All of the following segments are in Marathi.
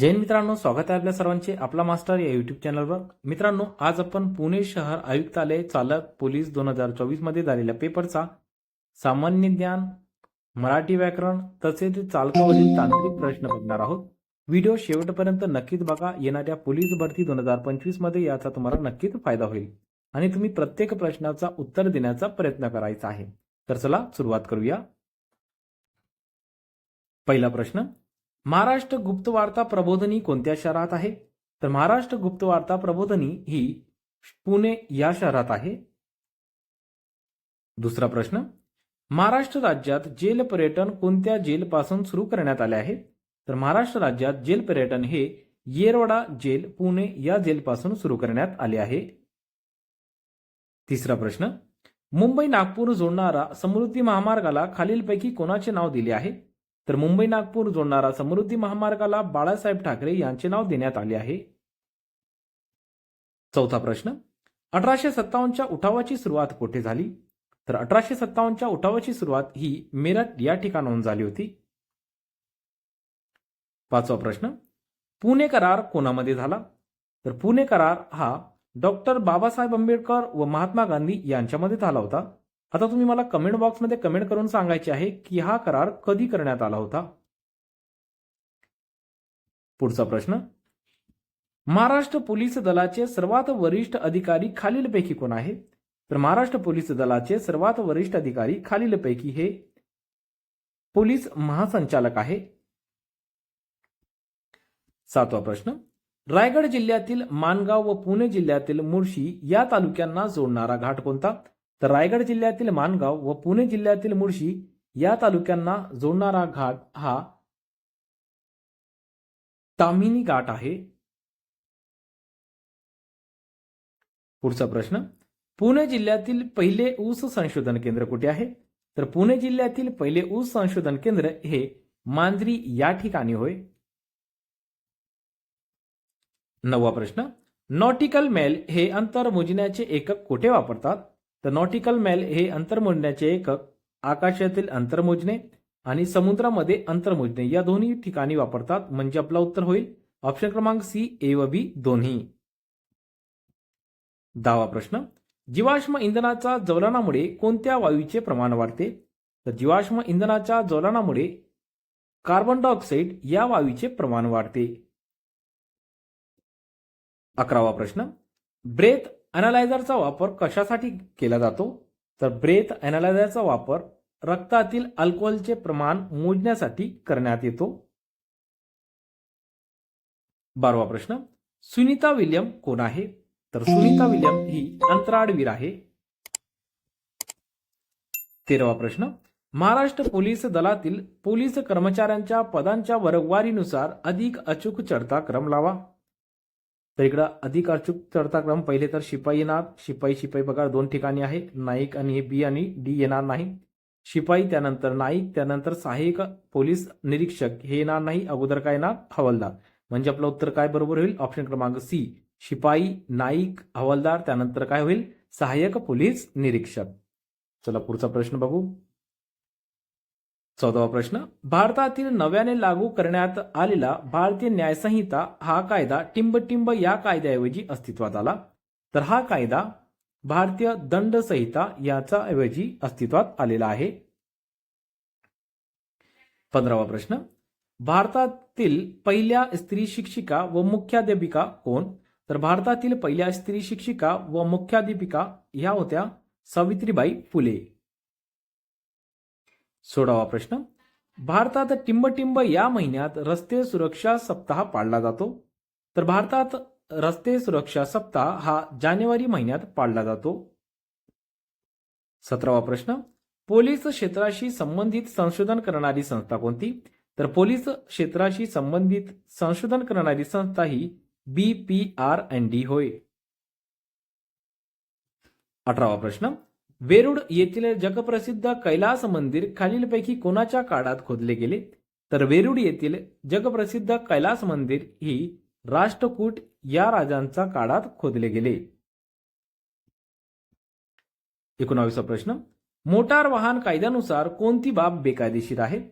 जैन मित्रांनो स्वागत आहे आपल्या सर्वांचे. आपला मास्टर या युट्यूब चॅनलवर मित्रांनो आज आपण पुणे शहर आयुक्तालय चालक पोलीस दोन हजार चोवीसमध्ये झालेल्या पेपरचा सामान्य ज्ञान मराठी व्याकरण तसेच चालकावरील तांत्रिक प्रश्न बघणार आहोत. व्हिडिओ शेवटपर्यंत नक्कीच बघा. येणाऱ्या पोलीस भरती दोन हजार पंचवीसमध्ये याचा तुम्हाला नक्कीच फायदा होईल. आणि तुम्ही प्रत्येक प्रश्नाचा उत्तर देण्याचा प्रयत्न करायचा आहे. तर चला सुरुवात करूया. पहिला प्रश्न महाराष्ट्र गुप्तवार्ता प्रबोधनी कोणत्या शहरात आहे? तर महाराष्ट्र गुप्तवार्ता प्रबोधनी ही पुणे या शहरात आहे. दुसरा प्रश्न. महाराष्ट्र राज्यात जेल पर्यटन कोणत्या जेलपासून सुरू करण्यात आले आहे? तर महाराष्ट्र राज्यात जेल पर्यटन हे येरवडा जेल पुणे या जेलपासून सुरू करण्यात आले आहे. तिसरा प्रश्न. मुंबई नागपूर जोडणारा समृद्धी महामार्गाला खालीलपैकी कोणाचे नाव दिले आहे? तर मुंबई नागपूर जोडणारा समृद्धी महामार्गाला बाळासाहेब ठाकरे यांचे नाव देण्यात आले आहे. चौथा प्रश्न. अठराशे सत्तावन्नच्या उठावाची सुरुवात कोठे झाली? तर अठराशे सत्तावन्नच्या उठावाची सुरुवात ही मेरठ या ठिकाणाहून झाली होती. पाचवा प्रश्न. पुणे करार कोणामध्ये झाला? तर पुणे करार हा डॉक्टर बाबासाहेब आंबेडकर व महात्मा गांधी यांच्यामध्ये झाला होता. आता तुम्ही मला कमेंट बॉक्समध्ये कमेंट करून सांगायचे आहे की हा करार कधी करण्यात आला होता? पुढचा प्रश्न. महाराष्ट्र पोलीस दलाचे सर्वात वरिष्ठ अधिकारी खालीलपैकी कोण आहे? तर महाराष्ट्र पोलीस दलाचे सर्वात वरिष्ठ अधिकारी खालीलपैकी हे पोलीस महासंचालक आहे. सातवा प्रश्न. रायगड जिल्ह्यातील माणगाव व पुणे जिल्ह्यातील मुळशी या तालुक्यांना जोडणारा घाट कोणता? तर रायगड जिल्ह्यातील माणगाव व पुणे जिल्ह्यातील मुळशी या तालुक्यांना जोडणारा घाट हा तामिनी घाट आहे. पुढचा प्रश्न. पुणे जिल्ह्यातील पहिले ऊस संशोधन केंद्र कुठे आहे? तर पुणे जिल्ह्यातील पहिले ऊस संशोधन केंद्र हे मांजरी या ठिकाणी होय. नववा प्रश्न. नॉटिकल मेल हे अंतर मोजण्याचे एकक कुठे वापरतात? तर नॉटिकल मेल हे अंतर मोजण्याचे एकक आकाशातील अंतर मोजणे आणि समुद्रामध्ये अंतर मोजणे या दोन्ही ठिकाणी वापरतात. म्हणजे आपला उत्तर होईल ऑप्शन क्रमांक सी ए व बी दोन्ही. दहावा प्रश्न. जीवाश्म इंधनाच्या ज्वलनामुळे कोणत्या वायूचे प्रमाण वाढते? तर जीवाश्म इंधनाच्या ज्वलनामुळे कार्बन डायऑक्साईड या वायूचे प्रमाण वाढते. अकरावा प्रश्न. ब्रेथ अनालायझरचा वापर कशासाठी केला जातो? तर ब्रेथ अनालायझरचा वापर रक्तातील अल्कोहोलचे प्रमाण मोजण्यासाठी करण्यात येतो. बारवा प्रश्न. सुनीता विल्यम कोण आहे? तर सुनीता विल्यम ही अंतराळवीर आहे. तेरावा प्रश्न. महाराष्ट्र पोलीस दलातील पोलीस कर्मचाऱ्यांच्या पदांच्या वर्गवारीनुसार अधिक अचूक चढता क्रम लावा. तर इकडं अधिक अचूक चढता क्रम. पहिले तर शिपाई येणार. शिपाई शिपाई पगार दोन ठिकाणी आहे. नाईक आणि हे बी आणि डी येणार नाही. शिपाई त्यानंतर नाईक त्यानंतर सहाय्यक पोलीस निरीक्षक. हे येणार नाही. अगोदर काय येणार? हवालदार. म्हणजे आपलं उत्तर काय बरोबर होईल? ऑप्शन क्रमांक सी. शिपाई नाईक हवालदार त्यानंतर काय होईल? सहाय्यक पोलीस निरीक्षक. चला पुढचा प्रश्न बघू. चौदावा प्रश्न. भारतातील नव्याने लागू करण्यात आलेला भारतीय न्यायसंहिता हा कायदा टिंबटिंब या कायद्याऐवजी अस्तित्वात आला. तर हा कायदा भारतीय दंड संहिता याचा ऐवजी अस्तित्वात आलेला आहे. पंधरावा प्रश्न. भारतातील पहिल्या स्त्री शिक्षिका व मुख्याध्यापिका कोण? तर भारतातील पहिल्या स्त्री शिक्षिका व मुख्याध्यापिका ह्या होत्या सावित्रीबाई फुले. सोळावा प्रश्न. भारतात टिंबटिंब या महिन्यात रस्ते सुरक्षा सप्ताह पाळला जातो. तर भारतात रस्ते सुरक्षा सप्ताह हा जानेवारी महिन्यात पाळला जातो. सतरावा प्रश्न. पोलीस क्षेत्राशी संबंधित संशोधन करणारी संस्था कोणती? तर पोलीस क्षेत्राशी संबंधित संशोधन करणारी संस्था ही B P R N D होय. अठरावा प्रश्न. वेरुड येथील जगप्रसिद्ध कैलास मंदिर खालीलपैकी कोणाच्या काळात खोदले गेले? तर वेरुड येथील जगप्रसिद्ध कैलास मंदिर ही राष्ट्रकूट या राजांच्या काळात खोदले गेले. एकोणावीसा प्रश्न. मोटार वाहन कायद्यानुसार कोणती बाब बेकायदेशीर आहे?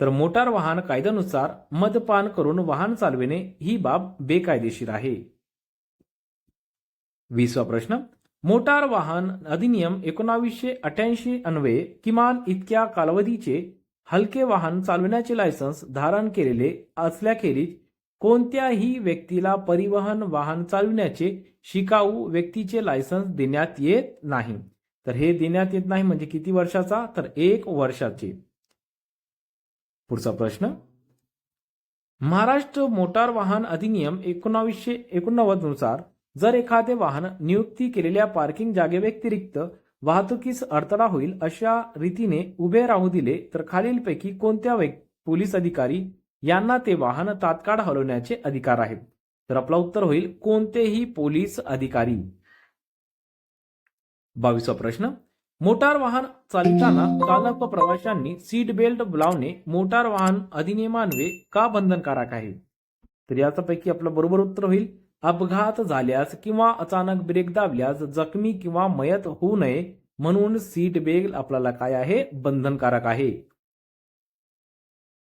तर मोटार वाहन कायद्यानुसार मदपान करून वाहन चालविणे ही बाब बेकायदेशीर आहे. वीसवा प्रश्न. मोटार वाहन अधिनियम एकोणावीसशे अठ्याऐंशी अन्वये किमान इतक्या कालावधीचे हलके वाहन चालविण्याचे लायसन्स धारण केलेले असल्याखेरीज कोणत्याही व्यक्तीला परिवहन वाहन चालविण्याचे शिकाऊ व्यक्तीचे लायसन्स देण्यात येत नाही. तर हे देण्यात येत नाही म्हणजे किती वर्षाचा? तर एक वर्षाचे. पुढचा प्रश्न. महाराष्ट्र मोटार वाहन अधिनियम एकोणावीसशे एकोणनव्वदनुसार जर एखादे वाहन नियुक्ती केलेल्या पार्किंग जागेव्यतिरिक्त वाहतुकीस अडथळा होईल अशा रीतीने उभे राहू दिले तर खालीलपैकी कोणत्या पोलीस अधिकारी यांना ते वाहन तात्काळ हलवण्याचे अधिकार आहेत? तर आपला उत्तर होईल कोणतेही पोलीस अधिकारी. बावीसवा प्रश्न. मोटार वाहन चालताना चालक व प्रवाशांनी सीट बेल्ट लावणे मोटार वाहन अधिनियमान्वे का बंधनकारक आहे? तर याच्यापैकी आपलं बरोबर उत्तर होईल अपघात झाल्यास किंवा अचानक ब्रेक दाबल्यास जखमी किंवा मयत होऊ नये म्हणून सीट बेल्ट आपल्याला काय आहे? बंधनकारक आहे.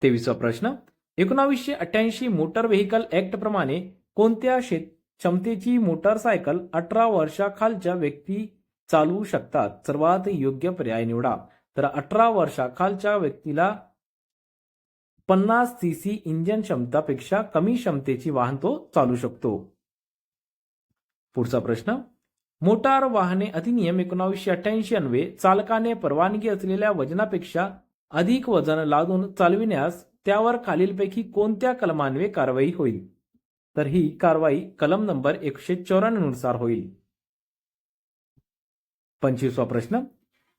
तेवीसवा प्रश्न. एकोणावीसशे अठ्याऐंशी मोटर व्हेकल ऍक्ट प्रमाणे कोणत्या शे- क्षमतेची मोटारसायकल अठरा वर्षाखालच्या व्यक्ती चालवू शकतात? सर्वात योग्य पर्याय निवडा. तर अठरा वर्षाखालच्या व्यक्तीला पन्नास सी सी इंजन क्षमतापेक्षा कमी क्षमतेची वाहन तो चालू शकतो. पुढचा प्रश्न. मोटार वाहने अधिनियम एकोणावीसशे अठ्ठ्याऐंशी अन्वे चालकाने परवानगी असलेल्या वजनापेक्षा अधिक वजन लादून चालविण्यास त्यावर खालीलपैकी कोणत्या कलमान्वे कारवाई होईल? तर ही कारवाई कलम नंबर एकशे चौऱ्याण्णवनुसार होईल. पंचवीसवा प्रश्न.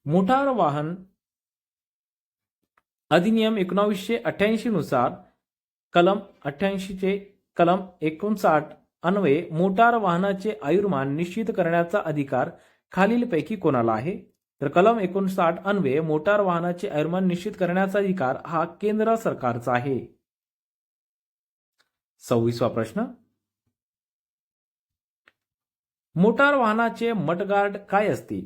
मोटार वाहन अधिनियम एकोणावीसशे अठ्ठ्याऐंशी नुसार कलम अठ्याऐंशीचे कलम एकोणसाठ अन्वये मोटार वाहनाचे आयुर्मान निश्चित करण्याचा अधिकार खालीलपैकी कोणाला आहे? तर कलम एकोणसाठ अन्वये मोटार वाहनाचे आयुर्मान निश्चित करण्याचा अधिकार हा केंद्र सरकारचा आहे. सव्वीसवा प्रश्न. मोटार वाहनाचे मटगार्ड काय असते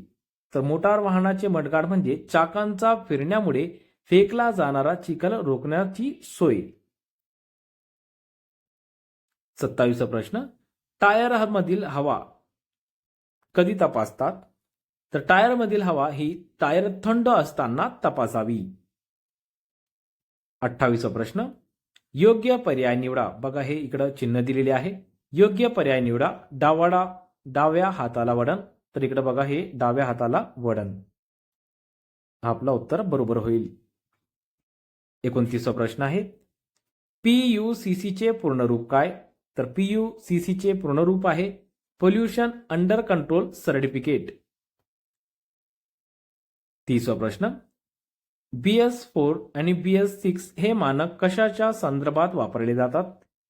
तर मोटार वाहनाचे मटगार्ड म्हणजे चाकांचा फिरण्यामुळे फेकला जाणारा चिखल रोखण्याची सोय. सत्तावीसा प्रश्न. टायर मधील हवा कधी तपासतात? तर टायर मधील हवा ही टायर थंड असताना तपासावी. अठ्ठावीसा प्रश्न. योग्य पर्याय निवडा. बघा हे इकडं चिन्ह दिलेले आहे. योग्य पर्याय निवडा. डावाडा डाव्या हाताला वडण तर इकडे बघा हे डाव्या हाताला वडण हा आपला उत्तर बरोबर होईल. एकोणतीसवा प्रश्न आहे. पीयूसीसीचे पूर्ण रूप काय? तर पीयूसीसीचे पूर्ण रूप आहे. पोल्युशन अंडर कंट्रोल सर्टिफिकेट तीसवा प्रश्न. बी एस फोर आणि बी एस सिक्स हे मानक कशाच्या संदर्भात वापरले जातात?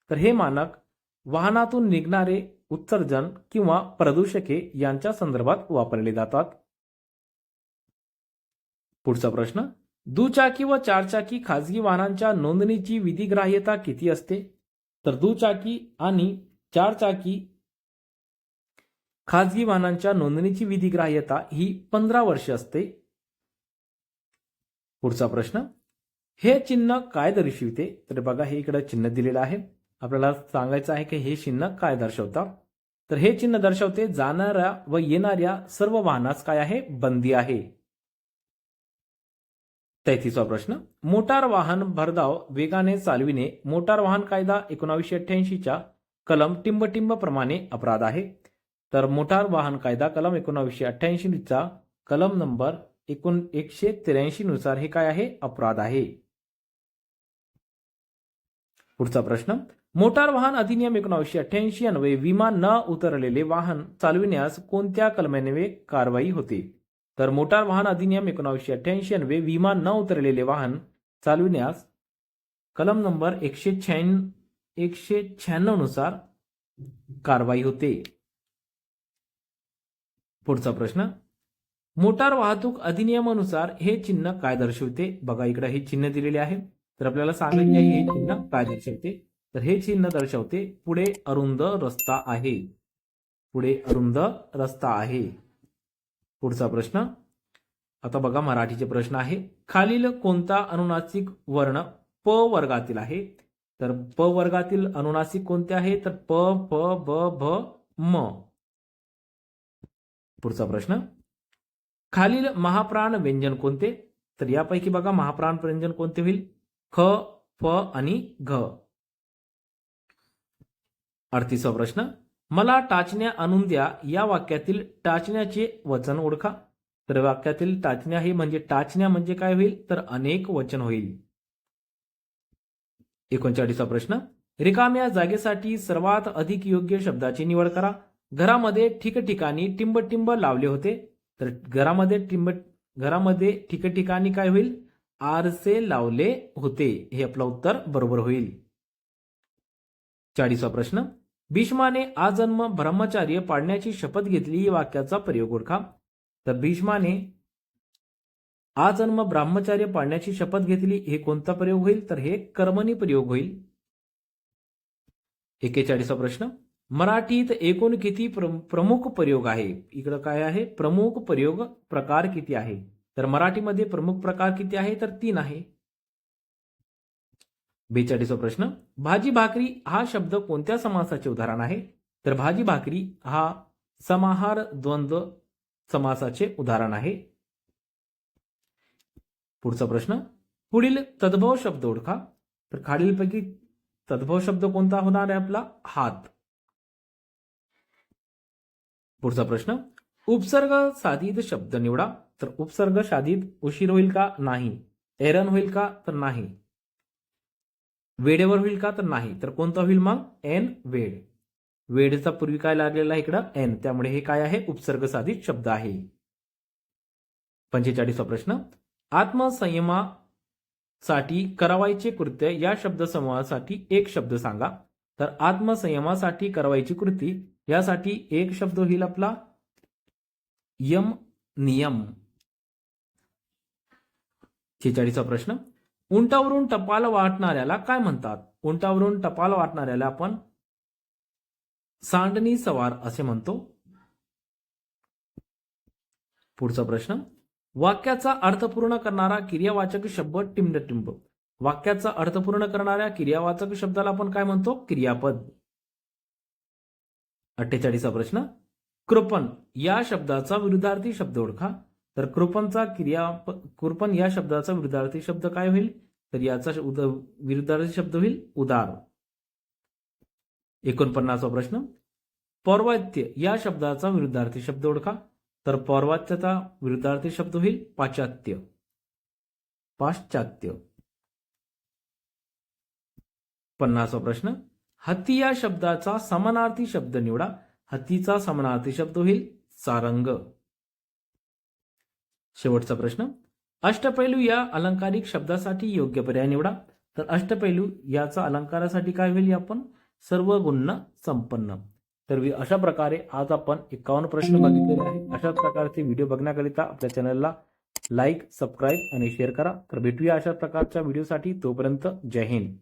तर हे मानक वाहनातून निघणारे उत्सर्जन किंवा प्रदूषके यांच्या संदर्भात वापरले जातात. पुढचा प्रश्न. दुचाकी व चारचाकी खाजगी वाहनांच्या नोंदणीची विधिग्राह्यता किती असते? तर दुचाकी आणि चारचाकी खाजगी वाहनांच्या नोंदणीची विधिग्राह्यता ही पंधरा वर्षे असते. पुढचा प्रश्न हे चिन्ह काय दर्शविते? तर बघा हे इकडे चिन्ह दिलेलं आहे. आपल्याला सांगायचं आहे की हे चिन्ह काय दर्शवतात तर हे चिन्ह दर्शवते जाणाऱ्या व येणाऱ्या सर्व वाहनास काय आहे? बंदी आहे. तैतीसवा प्रश्न. मोटार वाहन भरधाव वेगाने चालविणे. मोटार वाहन कायदा एकोणावीसशे अठ्ठ्याऐंशीच्या कलम टिंबटिंब प्रमाणे अपराध आहे. तर मोटार वाहन कायदा कलम एकोणावीसशे अठ्ठ्याऐंशीचा कलम नंबर एकूण एकशे त्र्याऐंशी नुसार हे काय आहे? अपराध आहे. पुढचा प्रश्न. मोटार वाहन अधिनियम एकोणावीसशे अठ्ठ्याऐंशी अन्वये विमा न उतरलेले वाहन चालविण्यास कोणत्या कलमेन्वये कारवाई होते? तर मोटार वाहन अधिनियम एकोणावीसशे अठ्ठ्याऐंशी अन्वे विमा न उतरलेले वाहन चालविण्यास कलम नंबर एकशे शहाण्णव एकशे शहाण्णवनुसार कारवाई होते. पुढचा प्रश्न. मोटार वाहतूक अधिनियमानुसार हे चिन्ह काय दर्शवते? बघा इकडे हे चिन्ह दिलेले आहे. तर आपल्याला सांगायचे आहे हे चिन्ह काय दर्शवते? तर हे चिन्ह दर्शवते पुढे अरुंद रस्ता आहे. पुढे अरुंद रस्ता आहे. पुढचा प्रश्न. आता बघा मराठीचे प्रश्न आहे. खालील कोणता अनुनासिक वर्ण प वर्गातील आहे? तर प वर्गातील अनुनासिक कोणते आहे? तर प प ब भ म. पुढचा प्रश्न. खालील महाप्राण व्यंजन कोणते? तर यापैकी बघा महाप्राण व्यंजन कोणते होईल? ख फ आणि घ. अडतीसवा प्रश्न. मला टाचण्या आणून द्या. या वाक्यातील टाचण्याचे वचन ओळखा. तर वाक्यातील टाचण्या हे म्हणजे टाचण्या म्हणजे काय होईल? तर अनेक वचन होईल. एकोणचाळीसवा प्रश्न. रिकाम्या जागेसाठी सर्वात अधिक योग्य शब्दाची निवड करा. घरामध्ये ठिकठिकाणी टिंबटिंब लावले होते. तर घरामध्ये टिंब घरामध्ये ठिकठिकाणी काय होईल? आरसे लावले होते. हे आपलं उत्तर बरोबर होईल. चाळीसवा प्रश्न. भीष्माने आजन्म ब्रह्मचार्य पाळण्याची शपथ घेतली ही वाक्याचा प्रयोग ओळखा. तर भीष्माने आजन्म ब्रह्मचार्य पाळण्याची शपथ घेतली हे कोणता प्रयोग होईल? तर हे कर्मणी प्रयोग होईल. एकेचाळीसा प्रश्न. मराठीत एकूण किती प्र- प्रमुख प्रयोग आहे? इकडं काय आहे? प्रमुख प्रयोग प्रकार किती आहे? तर मराठीमध्ये प्रमुख प्रकार किती आहे? तर तीन आहे. बेचाळीसवा प्रश्न भाजी भाकरी हा शब्द कोणत्या समासाचे उदाहरण आहे? तर भाजी भाकरी हा समाहार द्वंद्व समासाचे उदाहरण आहे. पुढचा प्रश्न पुढील तद्भव शब्द ओळखा. तर खालीलपैकी तद्भव शब्द कोणता होणार आहे आपला? हात. पुढचा प्रश्न उपसर्ग साधित शब्द निवडा. तर उपसर्ग साधित उशीर होईल का? नाही. एरन होईल का? तर नाही. वेळेवर होईल का? तर नाही. तर कोणता होईल मग? एन वेळ. वेळेचा पूर्वी काय लागलेला आहे इकडं? एन. त्यामुळे हे काय आहे? उपसर्ग साधित शब्द आहे. पंचेचाळीसवा प्रश्न. आत्मसंयमासाठी करावायचे कृत्य या शब्दसमूहासाठी एक शब्द सांगा. तर आत्मसंयमासाठी करावायची कृती यासाठी एक शब्द होईल आपला. यम नियम. छेचाळीसवा प्रश्न. उंटावरून टपाल वाटणाऱ्याला काय म्हणतात? उंटावरून टपाल वाटणाऱ्याला आपण सांडणी सवार असे म्हणतो. पुढचा प्रश्न. वाक्याचा अर्थ पूर्ण करणारा क्रियावाचक शब्द टिंबटिंब वाक्याचा अर्थ पूर्ण करणाऱ्या क्रियावाचक शब्दाला आपण काय म्हणतो? क्रियापद. अठ्ठेचाळीसा प्रश्न. कृपण. या शब्दाचा विरुद्धार्थी शब्द ओळखा. तर कृपणचा क्रिया कृपण या शब्दाचा विरुद्धार्थी शब्द काय होईल? तर याचा उद- विरुद्धार्थी शब्द होईल उदार. एकोणपन्नासवा प्रश्न. पौर्वात्य या शब्दाचा विरुद्धार्थी शब्द ओळखा. तर पौर्वात्यचा विरुद्धार्थी शब्द होईल पाश्चात्य. पाश्चात्य. पन्नासवा प्रश्न. हत्ती या शब्दाचा समानार्थी शब्द निवडा. हत्तीचा समानार्थी शब्द होईल सारंग. शेवटचा प्रश्न. अष्टपैलू या अलंकारिक शब्दासाठी योग्य पर्याय निवडा. तर अष्टपैलू याचा अलंकारासाठी काय होईल आपण? सर्व गुण संपन्न. तर अशा प्रकारे आज आपण एकावन्न प्रश्न बघितलेले आहे अशाच प्रकारचे व्हिडिओ बघण्याकरिता आपल्या चॅनलला लाईक सबस्क्राईब आणि शेअर करा. तर भेटूया अशा प्रकारच्या व्हिडिओसाठी. तोपर्यंत जय हिंद.